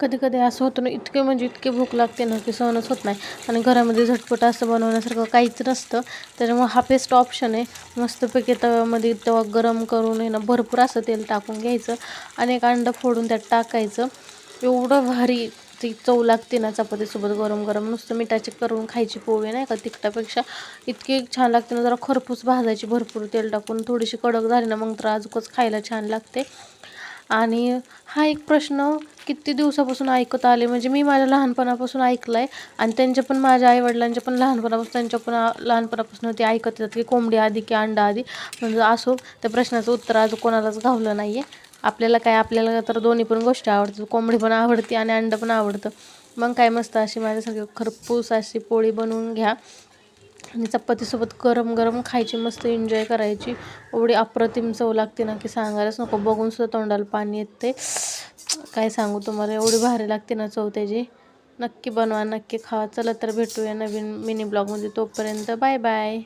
कधी कधी असं होतं ना इतके म्हणजे इतके भूक लागते ना की सहनच होत नाही. आणि घरामध्ये झटपट असं बनवण्यासारखं काहीच नसतं. त्याच्यामुळं हा बेस्ट ऑप्शन आहे. मस्तपैकी तव्यामध्ये तवा गरम करून आहे ना भरपूर असं तेल टाकून घ्यायचं आणि एक अंडं फोडून त्यात टाकायचं. एवढं भारी ती चव लागते ना चपातीसोबत गरम गरम नुसतं मिठाची करून खायची पोळी नाही का तिखटापेक्षा इतकी छान लागते ना जरा खरपूस भाजायची भरपूर तेल टाकून थोडीशी कडक झाली ना मग तर अजूकच खायला छान लागते. आणि हा एक प्रश्न किती दिवसापासून ऐकत आले? म्हणजे मी माझ्या लहानपणापासून ऐकलं आहे आणि त्यांच्या पण माझ्या आईवडिलांच्या पण लहानपणापासून त्यांच्या पण लहानपणापासून ते ऐकत येतात की कोंबडी आधी की अंडा आधी. म्हणजे असो त्या प्रश्नाचं उत्तर आज कोणालाच घावलं नाही आहे आपल्याला काय आपल्याला तर दोन्ही पण गोष्टी आवडतात. कोंबडी पण आवडते आणि अंडं पण आवडतं. मग काय मस्त अशी माझ्यासारखी खरपूस अशी पोळी बनवून घ्या. आणि चपातीसोबत गरम गरम खायची मस्त एन्जॉय करायची. एवढी अप्रतिम चव लागते ना की सांगायलाच नको. बघून सुद्धा तोंडाला पाणी येते काय सांगू तुम्हाला एवढी भारी लागते ना चव त्याची. नक्की बनवा नक्की खावा. चला तर भेटूया नवीन मिनी ब्लॉगमध्ये तोपर्यंत बाय बाय.